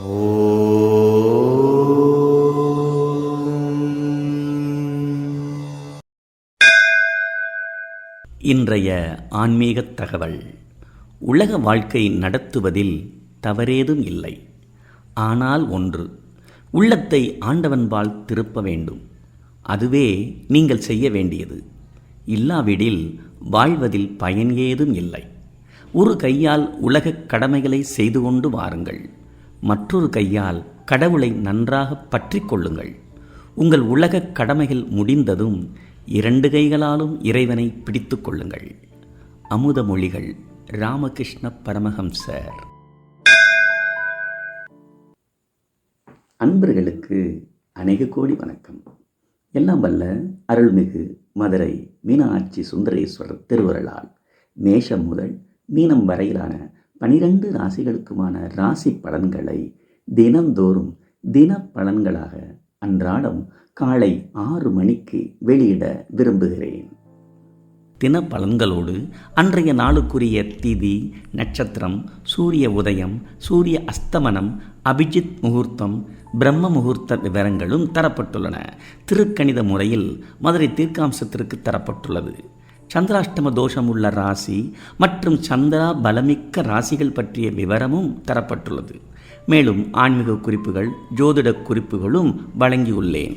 இன்றைய ஆன்மீகத் தகவல். உலக வாழ்க்கை நடத்துவதில் தவறேதும் இல்லை. ஆனால் ஒன்று உள்ளத்தை ஆண்டவன்பால் திருப்ப வேண்டும். அதுவே நீங்கள் செய்ய வேண்டியது. இல்லாவிடில் வாழ்வதில் பயன் ஏதும் இல்லை. ஒரு கையால் உலகக் கடமைகளை செய்து கொண்டு வாருங்கள். மற்றொரு கையால் கடவுளை நன்றாக பற்றி கொள்ளுங்கள். உங்கள் உலகக் கடமைகள் முடிந்ததும் இரண்டு கைகளாலும் இறைவனை பிடித்து கொள்ளுங்கள். அமுத மொழிகள் ராமகிருஷ்ண பரமஹம்சர். அன்பர்களுக்கு அநேக கோடி வணக்கம். எல்லாம் வல்ல அருள்மிகு மதுரை மீனாட்சி சுந்தரேஸ்வரர் திருவருளால் மேஷம் முதல் மீனம் வரையிலான பனிரெண்டு ராசிகளுக்குமான ராசி பலன்களை தினந்தோறும் தின பலன்களாக அன்றாடம் காலை ஆறு மணிக்கு வெளியிட விரும்புகிறேன். தின பலன்களோடு அன்றைய நாளுக்குரிய திதி நட்சத்திரம் சூரிய உதயம் சூரிய அஸ்தமனம் அபிஜித் முகூர்த்தம் பிரம்ம முகூர்த்த விவரங்களும் தரப்பட்டுள்ளன. திருக்கணித முறையில் மதுரை தீர்க்காம்சத்திற்கு தரப்பட்டுள்ளது. சந்திராஷ்டம தோஷம் உள்ள ராசி மற்றும் சந்திரா பலமிக்க ராசிகள் பற்றிய விவரமும் தரப்பட்டுள்ளது. மேலும் ஆன்மீக குறிப்புகள் ஜோதிட குறிப்புகளும் வழங்கியுள்ளேன்.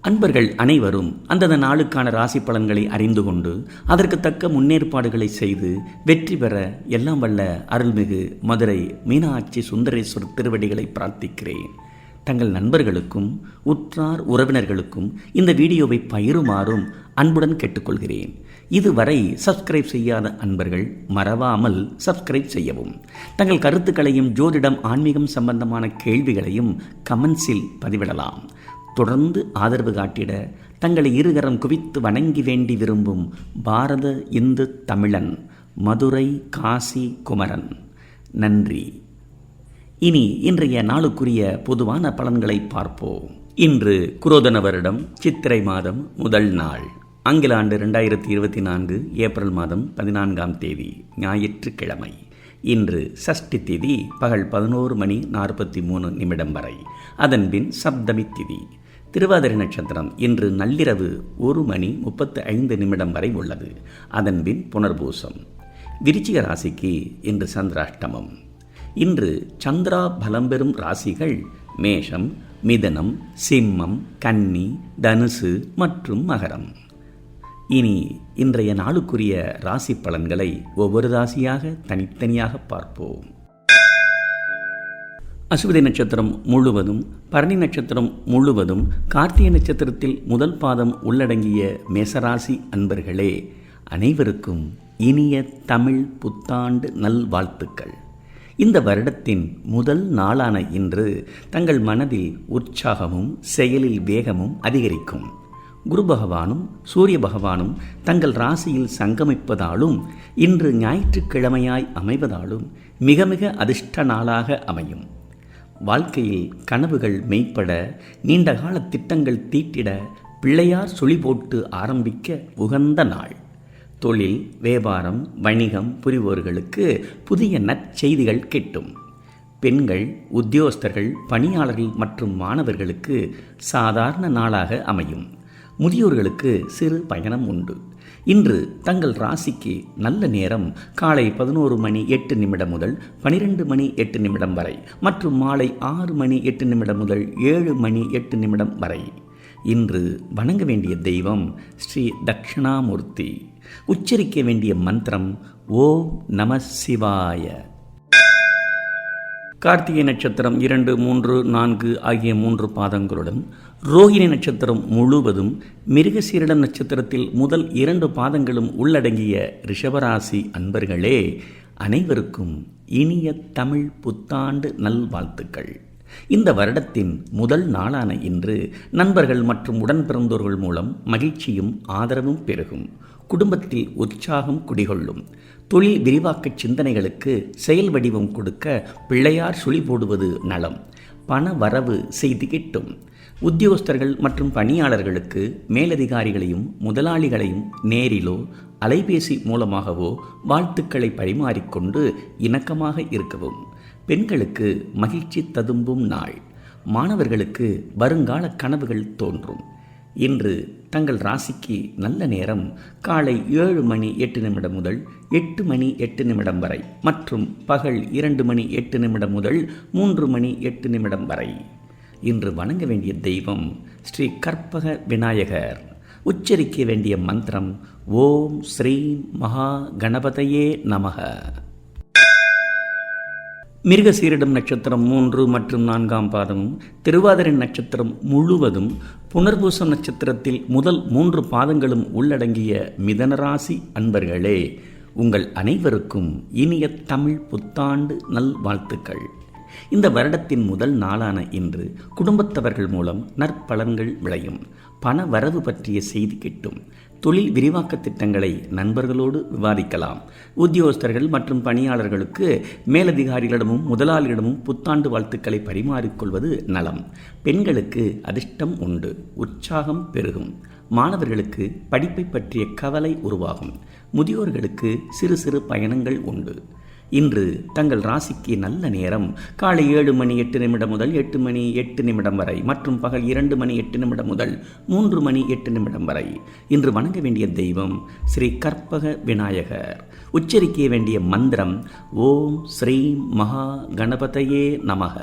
அன்பர்கள் அனைவரும் அந்தந்த நாளுக்கான ராசி பலன்களை அறிந்து கொண்டு அதற்கு தக்க முன்னேற்பாடுகளை செய்து வெற்றி பெற எல்லாம் வல்ல அருள்மிகு மதுரை மீனாட்சி சுந்தரேஸ்வரர் திருவடிகளை பிரார்த்திக்கிறேன். தங்கள் நண்பர்களுக்கும் உற்றார் உறவினர்களுக்கும் இந்த வீடியோவை பகிருமாறும் அன்புடன் கேட்டுக்கொள்கிறேன். இதுவரை சப்ஸ்கிரைப் செய்யாத அன்பர்கள் மறவாமல் சப்ஸ்கிரைப் செய்யவும். தங்கள் கருத்துக்களையும் ஜோதிடம் ஆன்மீகம் சம்பந்தமான கேள்விகளையும் கமெண்ட்ஸில் பதிவிடலாம். தொடர்ந்து ஆதரவு காட்டிட தங்களை இருகரம் குவித்து வணங்கி வேண்டி விரும்பும் பாரத இந்து தமிழன் மதுரை காசி குமரன். நன்றி. இனி இன்றைய நாளுக்குரிய பொதுவான பலன்களை பார்ப்போம். இன்று குரோதன வருடம் சித்திரை மாதம் முதல் நாள். ஆங்கில ஆண்டு ரெண்டாயிரத்தி இருபத்தி நான்கு ஏப்ரல் மாதம் பதினான்காம் தேதி ஞாயிற்றுக்கிழமை. இன்று சஷ்டி திதி பகல் பதினோரு மணி நாற்பத்தி மூணு நிமிடம் வரை. அதன்பின் சப்தமி திதி. திருவாதிரை நட்சத்திரம் இன்று நள்ளிரவு ஒரு மணி முப்பத்து ஐந்து நிமிடம் வரை உள்ளது. அதன்பின் புனர்பூசம். விருச்சிக ராசிக்கு இன்று சந்திராஷ்டமம். இன்று சந்திரா பலம் பெறும் ராசிகள் மேஷம் மிதனம் சிம்மம் கன்னி தனுசு மற்றும் மகரம். இனி இன்றைய நாளுக்குரிய ராசி பலன்களை ஒவ்வொரு ராசியாக தனித்தனியாக பார்ப்போம். அசுவதி நட்சத்திரம் முழுவதும் பரணி நட்சத்திரம் முழுவதும் கார்த்திகை நட்சத்திரத்தில் முதல் பாதம் உள்ளடங்கிய மேசராசி அன்பர்களே அனைவருக்கும் இனிய தமிழ் புத்தாண்டு நல்வாழ்த்துக்கள். இந்த வருடத்தின் முதல் நாளான இன்று தங்கள் மனதில் உற்சாகமும் செயலில் வேகமும் அதிகரிக்கும். குரு பகவானும் சூரிய பகவானும் தங்கள் ராசியில் சங்கமிப்பதாலும் இன்று ஞாயிற்றுக்கிழமையாய் அமைவதாலும் மிக மிக அதிர்ஷ்ட நாளாக அமையும். வாழ்க்கையில் கனவுகள் மெய்ப்பட நீண்டகால திட்டங்கள் தீட்டிட பிள்ளையார் சுழி போட்டு ஆரம்பிக்க உகந்த நாள். தொழில் வியாபாரம் வணிகம் புரிவோர்களுக்கு புதிய நற்செய்திகள் கிட்டும். பெண்கள் உத்தியோகஸ்தர்கள் பணியாளர்கள் மற்றும் மாணவர்களுக்கு சாதாரண நாளாக அமையும். முதியோர்களுக்கு சிறு பயணம் உண்டு. இன்று தங்கள் ராசிக்கு நல்ல நேரம் காலை பதினோரு மணி எட்டு நிமிடம் முதல் பனிரெண்டு மணி எட்டு நிமிடம் வரை மற்றும் மாலை ஆறு மணி எட்டு நிமிடம் முதல் ஏழு மணி எட்டு நிமிடம் வரை. இன்று வணங்க வேண்டிய தெய்வம் ஸ்ரீ தக்ஷணாமூர்த்தி உச்சரிக்க வேண்டிய மந்திரம் ஓம் நம சிவாய. கார்த்திகை நட்சத்திரம் இரண்டு மூன்று நான்கு ஆகிய மூன்று பாதங்களுடன் ரோஹிணி நட்சத்திரம் முழுவதும் மிருகசீரிடம் நட்சத்திரத்தில் முதல் இரண்டு பாதங்களும் உள்ளடங்கிய ரிஷபராசி அன்பர்களே அனைவருக்கும் இனிய தமிழ் புத்தாண்டு நல்வாழ்த்துக்கள். இந்த வருடத்தின் முதல் நாளான இன்று நண்பர்கள் மற்றும் உடன் பிறந்தோர்கள் மூலம் மகிழ்ச்சியும் ஆதரவும் பெருகும். குடும்பத்தில் உற்சாகம் குடிகொள்ளும். தொழில் விரிவாக்க சிந்தனைகளுக்கு செயல் வடிவம் கொடுக்க பிள்ளையார் சுழி போடுவது நலம். பண வரவு செய்து கிட்டும். உத்தியோகஸ்தர்கள் மற்றும் பணியாளர்களுக்கு மேலதிகாரிகளையும் முதலாளிகளையும் நேரிலோ அலைபேசி மூலமாகவோ வாழ்த்துக்களை பரிமாறிக்கொண்டு இணக்கமாக இருக்கவும். பெண்களுக்கு மகிழ்ச்சி ததும்பும் நாள். மாணவர்களுக்கு வருங்கால கனவுகள் தோன்றும். இன்று தங்கள் ராசிக்கு நல்ல நேரம். காலை ஏழு மணி எட்டு நிமிடம் முதல் எட்டு மணி எட்டு நிமிடம் வரை மற்றும் பகல் இரண்டு மணி எட்டு நிமிடம் முதல் மூன்று மணி எட்டு நிமிடம் வரை. இன்று வணங்க வேண்டிய தெய்வம் ஸ்ரீ கற்பக விநாயகர். உச்சரிக்க வேண்டிய மந்திரம் ஓம் ஸ்ரீ மகா கணபதையே நமக. மிருகசீரிடம் நட்சத்திரம் மூன்று மற்றும் நான்காம் பாதமும் திருவாதிரை நட்சத்திரம் முழுவதும் புனர்பூசம் நட்சத்திரத்தில் முதல் மூன்று பாதங்களும் உள்ளடங்கிய மிதனராசி அன்பர்களே உங்கள் அனைவருக்கும் இனிய தமிழ் புத்தாண்டு நல் வாழ்த்துக்கள் இந்த வருடத்தின் முதல் நாளான இன்று குடும்பத்தவர்கள் மூலம் நற்பலன்கள் விளையும். பண வரவு பற்றிய செய்தி கிட்டும். தொழில் விரிவாக்க திட்டங்களை நண்பர்களோடு விவாதிக்கலாம். உத்தியோகஸ்தர்கள் மற்றும் பணியாளர்களுக்கு மேலதிகாரிகளிடமும் முதலாளியிடமும் புத்தாண்டு வாழ்த்துக்களை பரிமாறிக்கொள்வது நலம். பெண்களுக்கு அதிர்ஷ்டம் உண்டு உற்சாகம் பெருகும். மாணவர்களுக்கு படிப்பை பற்றிய கவலை உருவாகும். முதியோர்களுக்கு சிறு சிறு பயணங்கள் உண்டு. இன்று தங்கள் ராசிக்கு நல்ல நேரம். காலை ஏழு மணி எட்டு நிமிடம் முதல் எட்டு மணி எட்டு நிமிடம் வரை மற்றும் பகல் இரண்டு மணி எட்டு நிமிடம் முதல் மூன்று மணி எட்டு நிமிடம் வரை. இன்று வணங்க வேண்டிய தெய்வம் ஸ்ரீ கற்பக விநாயகர். உச்சரிக்க வேண்டிய மந்திரம் ஓம் ஸ்ரீ மகா கணபதையே நமக.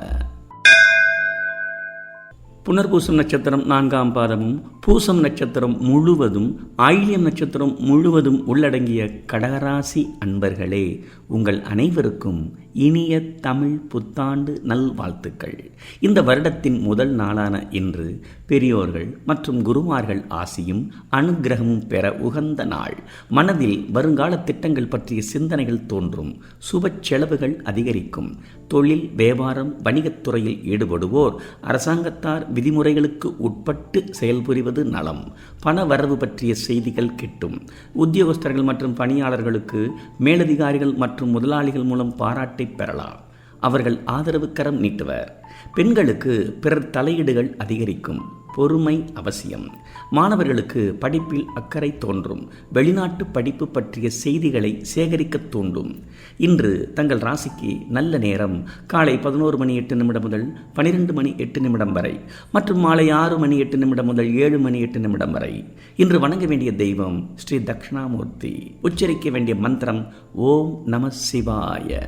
புனர்பூசம் நட்சத்திரம் நான்காம் பாதமும் பூசம் நட்சத்திரம் முழுவதும் ஆயிலியம் நட்சத்திரம் முழுவதும் உள்ளடங்கிய கடகராசி அன்பர்களே உங்கள் அனைவருக்கும் இனிய தமிழ் புத்தாண்டு நல்வாழ்த்துக்கள். இந்த வருடத்தின் முதல் நாளான இன்று பெரியோர்கள் மற்றும் குருமார்கள் ஆசியும் அனுகிரகமும் பெற உகந்த நாள். மனதில் வருங்கால திட்டங்கள் பற்றிய சிந்தனைகள் தோன்றும். சுப செலவுகள் அதிகரிக்கும். தொழில் வியாபாரம் வணிகத்துறையில் ஈடுபடுவோர் அரசாங்கத்தார் விதிமுறைகளுக்கு உட்பட்டு செயல்புரிவது நலம். பண வரவு பற்றிய செய்திகள் கிட்டும். உத்தியோகஸ்தர்கள் மற்றும் பணியாளர்களுக்கு மேலதிகாரிகள் மற்றும் முதலாளிகள் மூலம் பாராட்டை பெறலாம். அவர்கள் ஆதரவு கரம் நீட்டுவர். பெண்களுக்கு பிறர் தலையீடுகள் அதிகரிக்கும். பொறுமை அவசியம். மாணவர்களுக்கு படிப்பில் அக்கறை தோன்றும். வெளிநாட்டு படிப்பு பற்றிய செய்திகளை சேகரிக்க தூண்டும். இன்று தங்கள் ராசிக்கு நல்ல நேரம். காலை பதினோரு மணி எட்டு நிமிடம் முதல் பனிரெண்டு மணி எட்டு நிமிடம் வரை மற்றும் மாலை ஆறு மணி எட்டு நிமிடம் முதல் ஏழு மணி எட்டு நிமிடம் வரை. இன்று வணங்க வேண்டிய தெய்வம் ஸ்ரீ தக்ஷணாமூர்த்தி. உச்சரிக்க வேண்டிய மந்திரம் ஓம் நம சிவாய.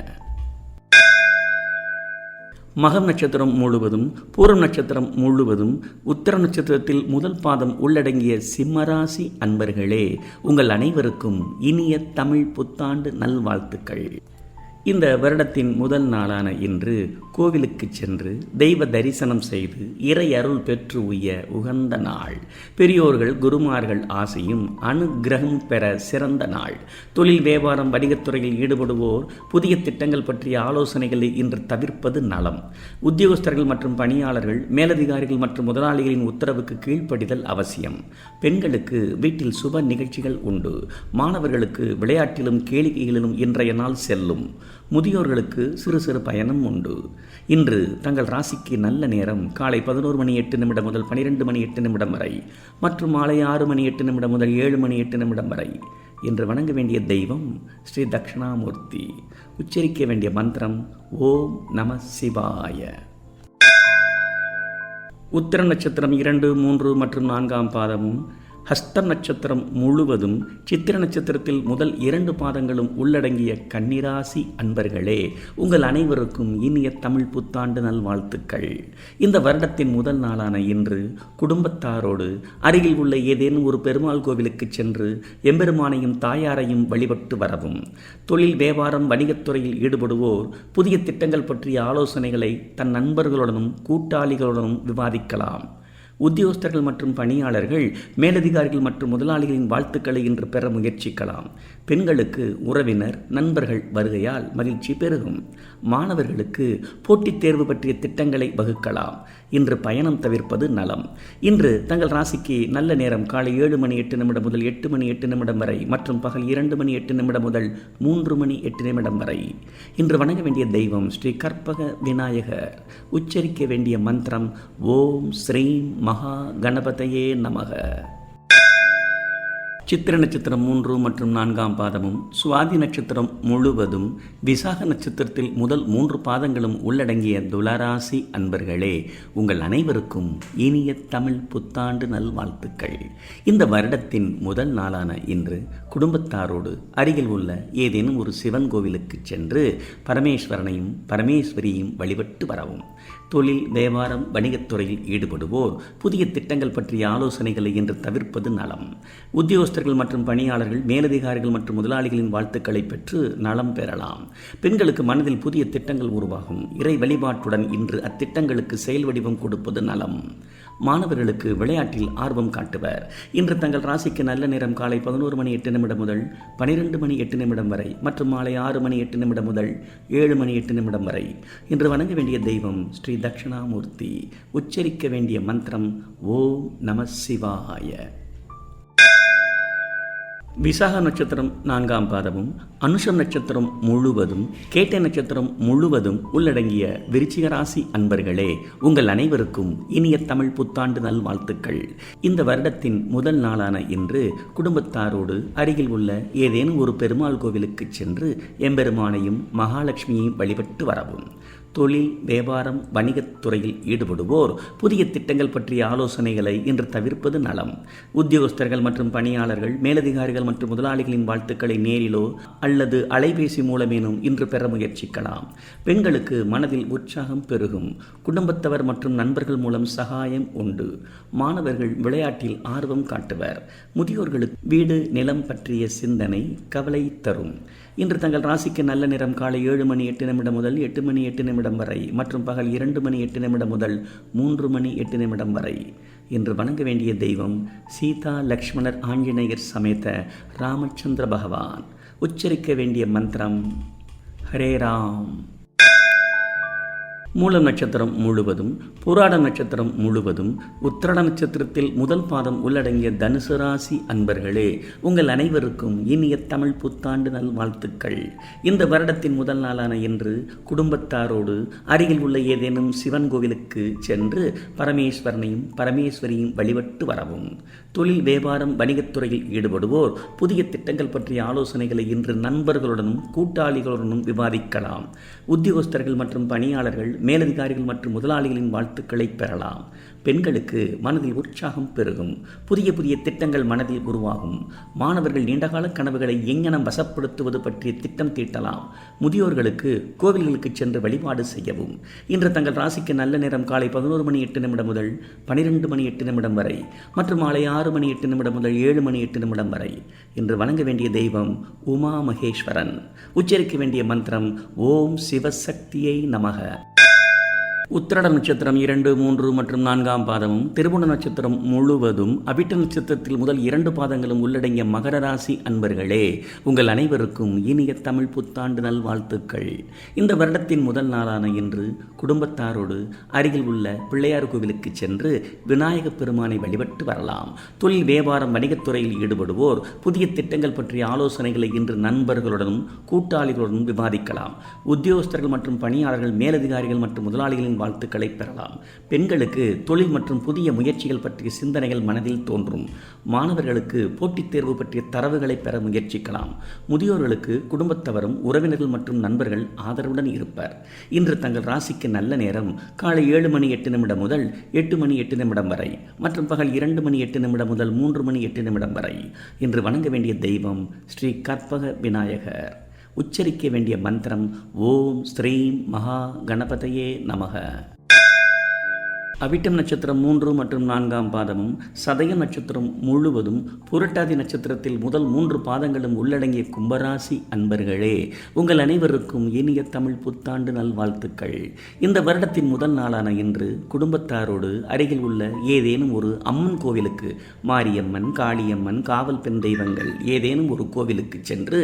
மகம் நட்சத்திரம் முழுவதும் பூரம் நட்சத்திரம் முழுவதும் உத்தர நட்சத்திரத்தில் முதல் பாதம் உள்ளடங்கிய சிம்மராசி அன்பர்களே உங்கள் அனைவருக்கும் இனிய தமிழ் புத்தாண்டு நல்வாழ்த்துக்கள். இந்த வருடத்தின் முதல் நாளான இன்று கோவிலுக்கு சென்று தெய்வ தரிசனம் செய்து இறை அருள் பெற்று உய்ய உகந்த நாள். பெரியோர்கள் குருமார்கள் ஆசையும் அனுகிரகம் பெற சிறந்த நாள். தொழில் வியாபாரம் வணிகத்துறையில் ஈடுபடுவோர் புதிய திட்டங்கள் பற்றிய ஆலோசனைகளை இன்று தவிர்ப்பது நலம். உத்தியோகஸ்தர்கள் மற்றும் பணியாளர்கள் மேலதிகாரிகள் மற்றும் முதலாளிகளின் உத்தரவுக்கு கீழ்ப்படிதல் அவசியம். பெண்களுக்கு வீட்டில் சுப நிகழ்ச்சிகள் உண்டு. மாணவர்களுக்கு விளையாட்டிலும் கேளிக்கைகளிலும் இன்றைய நாள் செல்லும். முதியோர்களுக்கு சிறு சிறு பயணம் உண்டு. இன்று தங்கள் ராசிக்கு நல்ல நேரம் காலை பதினோரு மணி எட்டு நிமிடம் முதல் பனிரெண்டு மணி எட்டு நிமிடம் வரை மற்றும் மாலை ஆறு மணி எட்டு நிமிடம் முதல் ஏழு மணி எட்டு நிமிடம் வரை இன்று வணங்க வேண்டிய தெய்வம் ஸ்ரீ தக்ஷணாமூர்த்தி உச்சரிக்க வேண்டிய மந்திரம் ஓம் நம சிவாய. உத்திர நட்சத்திரம் இரண்டு மூன்று மற்றும் நான்காம் பாதமும் ஹஸ்த நட்சத்திரம் முழுவதும் சித்திர நட்சத்திரத்தில் முதல் இரண்டு பாதங்களும் உள்ளடங்கிய கன்னிராசி அன்பர்களே உங்கள் அனைவருக்கும் இனிய தமிழ் புத்தாண்டு நல்வாழ்த்துக்கள். இந்த வருடத்தின் முதல் நாளான இன்று குடும்பத்தாரோடு அருகில் உள்ள ஏதேனும் ஒரு பெருமாள் கோவிலுக்கு சென்று எம்பெருமானையும் தாயாரையும் வழிபட்டு வரவும். தொழில் வியாபாரம் வணிகத்துறையில் ஈடுபடுவோர் புதிய திட்டங்கள் பற்றிய ஆலோசனைகளை தன் நண்பர்களுடனும் கூட்டாளிகளுடனும் விவாதிக்கலாம். உத்தியோகஸ்தர்கள் மற்றும் பணியாளர்கள் மேலதிகாரிகள் மற்றும் முதலாளிகளின் வாழ்த்துக்களை இன்று பெற முயற்சிக்கலாம். பெண்களுக்கு உறவினர் நண்பர்கள் வருகையால் மகிழ்ச்சி பெருகும். மாணவர்களுக்கு போட்டித் தேர்வு பற்றிய திட்டங்களை வகுக்கலாம். இன்று பயணம் தவிர்ப்பது நலம். இன்று தங்கள் ராசிக்கு நல்ல நேரம் காலை ஏழு மணி எட்டு நிமிடம் முதல் எட்டு மணி எட்டு நிமிடம் வரை மற்றும் பகல் இரண்டு மணி எட்டு நிமிடம் முதல் மூன்று மணி எட்டு நிமிடம் வரை. இன்று வணங்க வேண்டிய தெய்வம் ஸ்ரீ கற்பக விநாயகர். உச்சரிக்க வேண்டிய மந்திரம் ஓம் ஸ்ரீம் மகா கணபதையே நமக. சித்திர நட்சத்திரம் மூன்று மற்றும் நான்காம் பாதமும் சுவாதி நட்சத்திரம் முழுவதும் விசாக நட்சத்திரத்தில் முதல் மூன்று பாதங்களும் உள்ளடங்கிய துளராசி அன்பர்களே உங்கள் அனைவருக்கும் இனிய தமிழ் புத்தாண்டு நல்வாழ்த்துக்கள். இந்த வருடத்தின் முதல் நாளான இன்று குடும்பத்தாரோடு அருகில் உள்ள ஏதேனும் ஒரு சிவன் கோவிலுக்கு சென்று பரமேஸ்வரனையும் பரமேஸ்வரியையும் வழிபட்டு வரவும். தொழில் வியாபாரம் வணிகத்துறையில் ஈடுபடுவோர் புதிய திட்டங்கள் பற்றிய ஆலோசனைகளை இன்று தவிர்ப்பது நலம். உத்தியோகஸ்தர்கள் மற்றும் பணியாளர்கள் மேலதிகாரிகள் மற்றும் முதலாளிகளின் வாழ்த்துக்களை பெற்று நலம் பெறலாம். பெண்களுக்கு மனதில் புதிய திட்டங்கள் உருவாகும். இறை வழிபாட்டுடன் இன்று அத்திட்டங்களுக்கு செயல் வடிவம் கொடுப்பது நலம். மாணவர்களுக்கு விளையாட்டில் ஆர்வம் காட்டுவர். இன்று தங்கள் ராசிக்கு நல்ல நேரம் காலை பதினோரு மணி எட்டு நிமிடம் முதல் பனிரெண்டு மணி எட்டு நிமிடம் வரை மற்றும் மாலை ஆறு மணி எட்டு நிமிடம் முதல் ஏழு மணி எட்டு நிமிடம் வரை. இன்று வணங்க வேண்டிய தெய்வம் ஸ்ரீ தட்சிணாமூர்த்தி. உச்சரிக்க வேண்டிய மந்திரம் ஓம் நம சிவாய. விசாக நட்சத்திரம் நான்காம் பாதமும் அனுஷம் நட்சத்திரம் முழுவதும் கேட்டை நட்சத்திரம் முழுவதும் உள்ளடங்கிய விருச்சிக ராசி அன்பர்களே உங்கள் அனைவருக்கும் இனிய தமிழ் புத்தாண்டு நல்வாழ்த்துக்கள். இந்த வருடத்தின் முதல் நாளான இன்று குடும்பத்தாரோடு அருகில் உள்ள ஏதேனும் ஒரு பெருமாள் கோவிலுக்கு சென்று எம்பெருமானையும் மகாலட்சுமியையும் வழிபட்டு வரவும். தொழில் வியாபாரம் வணிகத் துறையில் ஈடுபடுவோர் புதிய திட்டங்கள் பற்றிய ஆலோசனைகளை இன்று தவிர்ப்பது நலம். உத்தியோகஸ்தர்கள் மற்றும் பணியாளர்கள் மேலதிகாரிகள் மற்றும் முதலாளிகளின் வாழ்த்துக்களை நேரிலோ அல்லது அலைபேசி மூலமேனும் இன்று பெற முயற்சிக்கலாம். பெண்களுக்கு மனதில் உற்சாகம் பெருகும். குடும்பத்தவர் மற்றும் நண்பர்கள் மூலம் சகாயம் உண்டு. மாணவர்கள் விளையாட்டில் ஆர்வம் காட்டுவர். முதியோர்களுக்கு வீடு நிலம் பற்றிய சிந்தனை கவலை தரும். இன்று தங்கள் ராசிக்கு நல்ல நிறம் காலை ஏழு மணி எட்டு நிமிடம் முதல் எட்டு மணி எட்டு நிமிடம் வரை மற்றும் பகல் இரண்டு மணி எட்டு நிமிடம் முதல் மூன்று மணி எட்டு நிமிடம் வரை. இன்று வணங்க வேண்டிய தெய்வம் சீதா லக்ஷ்மணர் ஆஞ்சநேயர் சமேத ராமச்சந்திர பகவான். உச்சரிக்க வேண்டிய மந்திரம் ஹரே ராம். மூலம் நட்சத்திரம் முழுவதும் புராட நட்சத்திரம் முழுவதும் உத்திரட நட்சத்திரத்தில் முதல் பாதம் உள்ளடங்கிய தனுசு ராசி அன்பர்களே உங்கள் அனைவருக்கும் இனிய தமிழ் புத்தாண்டு நல்வாழ்த்துக்கள். இந்த வருடத்தின் முதல் நாளான இன்று குடும்பத்தாரோடு அருகில் உள்ள ஏதேனும் சிவன் கோவிலுக்கு சென்று பரமேஸ்வரனையும் பரமேஸ்வரியும் வழிபட்டு வரவும். தொழில் வியாபாரம் வணிகத்துறையில் ஈடுபடுவோர் புதிய திட்டங்கள் பற்றிய ஆலோசனைகளை இன்று நண்பர்களுடனும் கூட்டாளிகளுடனும் விவாதிக்கலாம். உத்தியோகஸ்தர்கள் மற்றும் பணியாளர்கள் மேலதிகாரிகள் மற்றும் முதலாளிகளின் வாழ்த்துக்களை பெறலாம். பெண்களுக்கு மனதில் உற்சாகம் பெருகும். புதிய புதிய திட்டங்கள் மனதில் உருவாகும். மாணவர்கள் நீண்டகால கனவுகளை எங்கனம் வசப்படுத்துவது பற்றிய திட்டம் தீட்டலாம். முதியோர்களுக்கு கோவில்களுக்கு சென்று வழிபாடு செய்யவும். இன்று தங்கள் ராசிக்கு நல்ல நேரம் காலை பதினோரு மணி எட்டு நிமிடம் முதல் பனிரெண்டு மணி எட்டு நிமிடம் வரை மற்றும் மாலை ஆறு மணி எட்டு நிமிடம் முதல் ஏழு மணி எட்டு நிமிடம் வரை. இன்று வணங்க வேண்டிய தெய்வம் உமா மகேஸ்வரன். உச்சரிக்க வேண்டிய மந்திரம் ஓம் சிவசக்தியை நமக. உத்திரட நட்சத்திரம் இரண்டு மூன்று மற்றும் நான்காம் பாதமும் திருபுண நட்சத்திரம் முழுவதும் அபிட்ட நட்சத்திரத்தில் முதல் இரண்டு பாதங்களும் உள்ளடங்கிய மகர ராசி அன்பர்களே உங்கள் அனைவருக்கும் இனிய தமிழ் புத்தாண்டு நல்வாழ்த்துக்கள். இந்த வருடத்தின் முதல் நாளான இன்று குடும்பத்தாரோடு அருகில் உள்ள பிள்ளையார் கோவிலுக்கு சென்று விநாயக பெருமானை வழிபட்டு வரலாம். தொழில் வியாபாரம் வணிகத்துறையில் ஈடுபடுவோர் புதிய திட்டங்கள் பற்றிய ஆலோசனைகளை இன்று நண்பர்களுடனும் கூட்டாளிகளுடனும் விவாதிக்கலாம். உத்தியோகஸ்தர்கள் மற்றும் பணியாளர்கள் மேலதிகாரிகள் மற்றும் முதலாளிகளின் வாழ்த்துக்களை பெறலாம். பெண்களுக்கு தொழில் மற்றும் புதிய முயற்சிகள் பற்றிய சிந்தனைகள் மனதில் தோன்றும். மாணவர்களுக்கு போட்டித் தேர்வு பற்றிய தரவுகளை பெற முயற்சிக்கலாம். முதியோர்களுக்கு குடும்பத்தவரும் உறவினர்கள் மற்றும் நண்பர்கள் ஆதரவுடன் இருப்பர். இன்று தங்கள் ராசிக்கு நல்ல நேரம். காலை ஏழு மணி எட்டு நிமிடம் முதல் எட்டு மணி எட்டு நிமிடம் வரை மற்றும் பகல் இரண்டு மணி எட்டு நிமிடம் முதல் மூன்று மணி எட்டு நிமிடம் வரை. இன்று வணங்க வேண்டிய தெய்வம் ஸ்ரீ கற்பக விநாயகர். உச்சரிக்க வேண்டிய மந்திரம் ஓம் ஸ்ரீம் மகா கணபதையே நமக. அவிட்டம் நட்சத்திரம் மூன்று மற்றும் நான்காம் பாதமும் சதய நட்சத்திரம் முழுவதும் புரட்டாதி நட்சத்திரத்தில் முதல் மூன்று பாதங்களும் உள்ளடங்கிய கும்பராசி அன்பர்களே உங்கள் அனைவருக்கும் இனிய தமிழ் புத்தாண்டு நல்வாழ்த்துக்கள். இந்த வருடத்தின் முதல் நாளான இன்று குடும்பத்தாரோடு அருகில் உள்ள ஏதேனும் ஒரு அம்மன் கோவிலுக்கு மாரியம்மன் காளியம்மன் காவல் பெண் தெய்வங்கள் ஏதேனும் ஒரு கோவிலுக்கு சென்று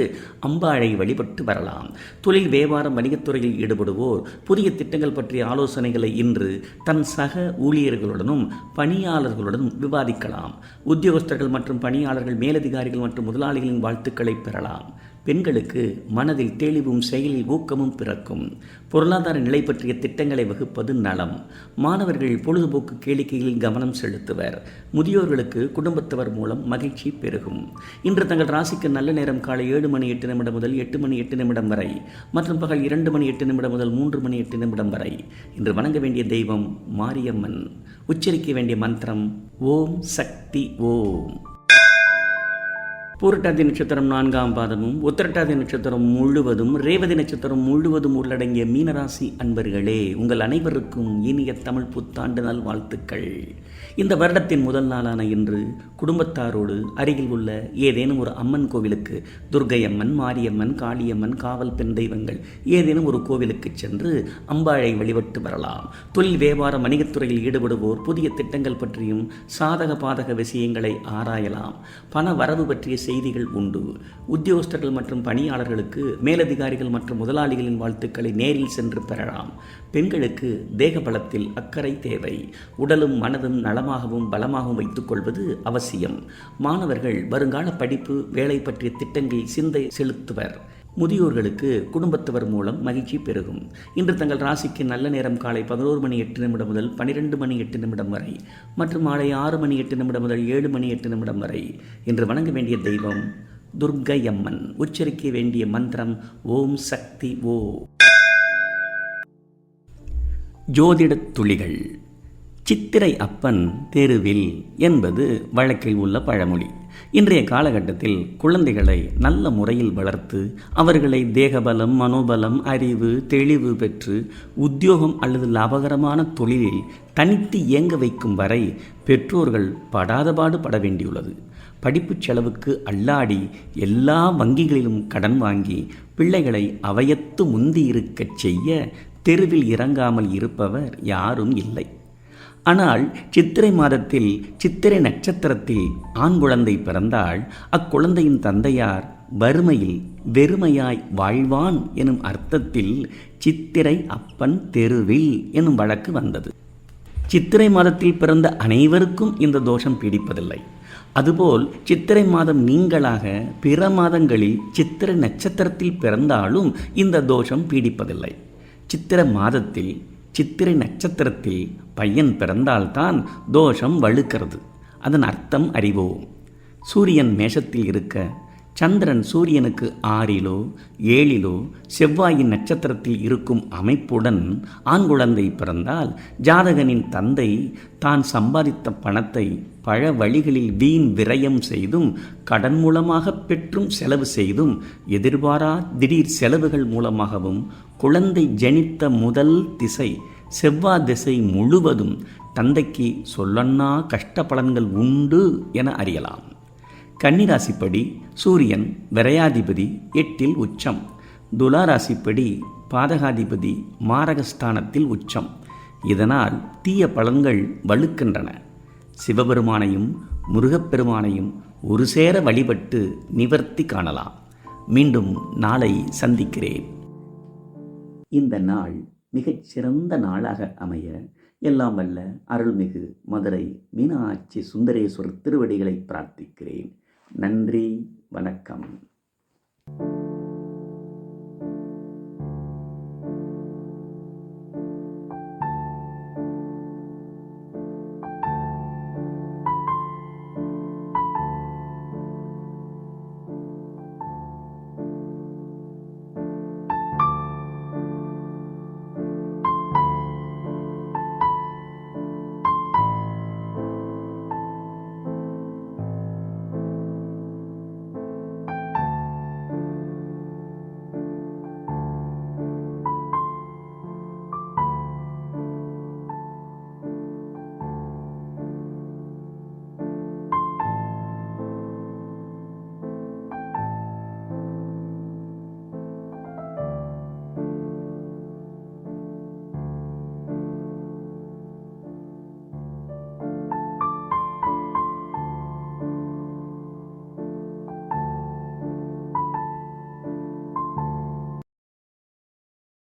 அம்பாழை வழிபட்டு வரலாம். தொழில் வியாபாரம் வணிகத்துறையில் ஈடுபடுவோர் புதிய திட்டங்கள் பற்றிய ஆலோசனைகளை இன்று தன் சக ஊழியர்களுடனும் பணியாளர்களுடனும் விவாதிக்கலாம். உத்தியோகஸ்தர்கள் மற்றும் பணியாளர்கள் மேலதிகாரிகள் மற்றும் முதலாளிகளின் வாழ்த்துக்களை பெறலாம். பெண்களுக்கு மனதில் தெளிவும் செயலில் ஊக்கமும் பிறக்கும். பொருளாதார நிலை பற்றிய திட்டங்களை வகுப்பது நலம். மாணவர்கள் பொழுதுபோக்கு கேளிக்கையில் கவனம் செலுத்துவர். முதியோர்களுக்கு குடும்பத்தவர் மூலம் மகிழ்ச்சி பெருகும். இன்று தங்கள் ராசிக்கு நல்ல நேரம் காலை ஏழு மணி எட்டு நிமிடம் முதல் எட்டு மணி எட்டு நிமிடம் வரை மற்றும் பகல் இரண்டு மணி எட்டு நிமிடம் முதல் மூன்று மணி எட்டு நிமிடம் வரை. இன்று வணங்க வேண்டிய தெய்வம் மாரியம்மன். உச்சரிக்க வேண்டிய மந்திரம் ஓம் சக்தி ஓம். பூரட்டாதி நட்சத்திரம் நான்காம் பாதமும் உத்திரட்டாதி நட்சத்திரம் முழுவதும் ரேவதி நட்சத்திரம் முழுவதும் உள்ளடங்கிய மீனராசி அன்பர்களே உங்கள் அனைவருக்கும் இனிய தமிழ் புத்தாண்டு நல் வாழ்த்துக்கள். இந்த வருடத்தின் முதல் நாளான இன்று குடும்பத்தாரோடு அருகில் உள்ள ஏதேனும் ஒரு அம்மன் கோவிலுக்கு துர்கையம்மன் மாரியம்மன் காளியம்மன் காவல் பெண் தெய்வங்கள் ஏதேனும் ஒரு கோவிலுக்கு சென்று அம்பாழை வழிபட்டு வரலாம். தொழில் வியாபார வணிகத்துறையில் ஈடுபடுவோர் புதிய திட்டங்கள் பற்றியும் சாதக பாதக விஷயங்களை ஆராயலாம். பண வரவு பற்றிய செய்திகள் உண்டு. உத்தியோகஸ்தர்கள் மற்றும் பணியாளர்களுக்கு மேலதிகாரிகள் மற்றும் முதலாளிகளின் வாழ்த்துக்களை நேரில் சென்று பெறலாம். பெண்களுக்கு தேக பலத்தில் அக்கறை தேவை. உடலும் மனதும் நலமாகவும் பலமாகவும் வைத்துக்கொள்வது அவசியம். மாணவர்கள் வருங்கால படிப்பு வேலை பற்றிய திட்டங்களில் சிந்தை செலுத்துவர். முதியோர்களுக்கு குடும்பத்தவர் மூலம் மகிழ்ச்சி பெருகும். இன்று தங்கள் ராசிக்கு நல்ல நேரம் காலை பதினோரு மணி எட்டு நிமிடம் முதல் பனிரெண்டு மணி எட்டு நிமிடம் வரை மற்றும் மாலை ஆறு மணி எட்டு நிமிடம் முதல் ஏழு மணி எட்டு நிமிடம் வரை இன்று வணங்க வேண்டிய தெய்வம் துர்க்கையம்மன். உச்சரிக்க வேண்டிய மந்திரம் ஓம் சக்தி ஓ. ஜோதிடத் துளிகள். சித்திரை அப்பன் தெருவில் என்பது வழக்கில் உள்ள பழமொழி. இன்றைய காலகட்டத்தில் குழந்தைகளை நல்ல முறையில் வளர்த்து அவர்களை தேகபலம் மனோபலம் அறிவு தெளிவு பெற்று உத்தியோகம் அல்லது லாபகரமான தொழிலில் தனித்து இயங்க வைக்கும் வரை பெற்றோர்கள் படாதபாடு பட வேண்டியுள்ளது. படிப்புச் செலவுக்கு அல்லாடி எல்லா வங்கிகளிலும் கடன் வாங்கி பிள்ளைகளை அவையத்து முந்தி இருக்கச் செய்ய தெருவில் இறங்காமல் இருப்பவர் யாரும் இல்லை. ஆனால் சித்திரை மாதத்தில் சித்திரை நட்சத்திரத்தில் ஆண் குழந்தை பிறந்தால் அக்குழந்தையின் தந்தையார் வறுமையில் வெறுமையாய் வாழ்வான் எனும் அர்த்தத்தில் சித்திரை அப்பன் தெருவில் எனும் வழக்கு வந்தது. சித்திரை மாதத்தில் பிறந்த அனைவருக்கும் இந்த தோஷம் பீடிப்பதில்லை. அதுபோல் சித்திரை மாதம் நீங்களாக பிற மாதங்களில் சித்திரை நட்சத்திரத்தில் பிறந்தாலும் இந்த தோஷம் பீடிப்பதில்லை. சித்திர மாதத்தில் சித்திரை நட்சத்திரத்தில் பையன் பிறந்தால்தான் தோஷம் வழுக்கிறது. அதன் அர்த்தம் அறிவோம். சூரியன் மேஷத்தில் இருக்க சந்திரன் சூரியனுக்கு ஆறிலோ ஏழிலோ செவ்வாயின் நட்சத்திரத்தில் இருக்கும் அமைப்புடன் ஆண் குழந்தை பிறந்தால் ஜாதகனின் தந்தை தான் சம்பாதித்த பணத்தை பழ வழிகளில் வீண் விரயம் செய்தும் கடன் மூலமாக பெற்றும் செலவு செய்தும் எதிர்பாரா திடீர் செலவுகள் மூலமாகவும் குழந்தை ஜனித்த முதல் திசை செவ்வா திசை முழுவதும் தந்தைக்கு சொல்லன்னா கஷ்ட பலன்கள் உண்டு என அறியலாம். கன்னிராசிப்படி சூரியன் விரையாதிபதி எட்டில் உச்சம். துலாராசிப்படி பாதகாதிபதி மாரகஸ்தானத்தில் உச்சம். இதனால் தீய பலன்கள் வலுக்கின்றன. சிவபெருமானையும் முருகப்பெருமானையும் ஒரு சேர வழிபட்டு நிவர்த்தி காணலாம். மீண்டும் நாளை சந்திக்கிறேன். இந்த நாள் மிகச் சிறந்த நாளாக அமைய எல்லாம் வல்ல அருள்மிகு மதுரை மீனாட்சி சுந்தரேஸ்வரர் திருவடிகளை பிரார்த்திக்கிறேன். நன்றி வணக்கம்.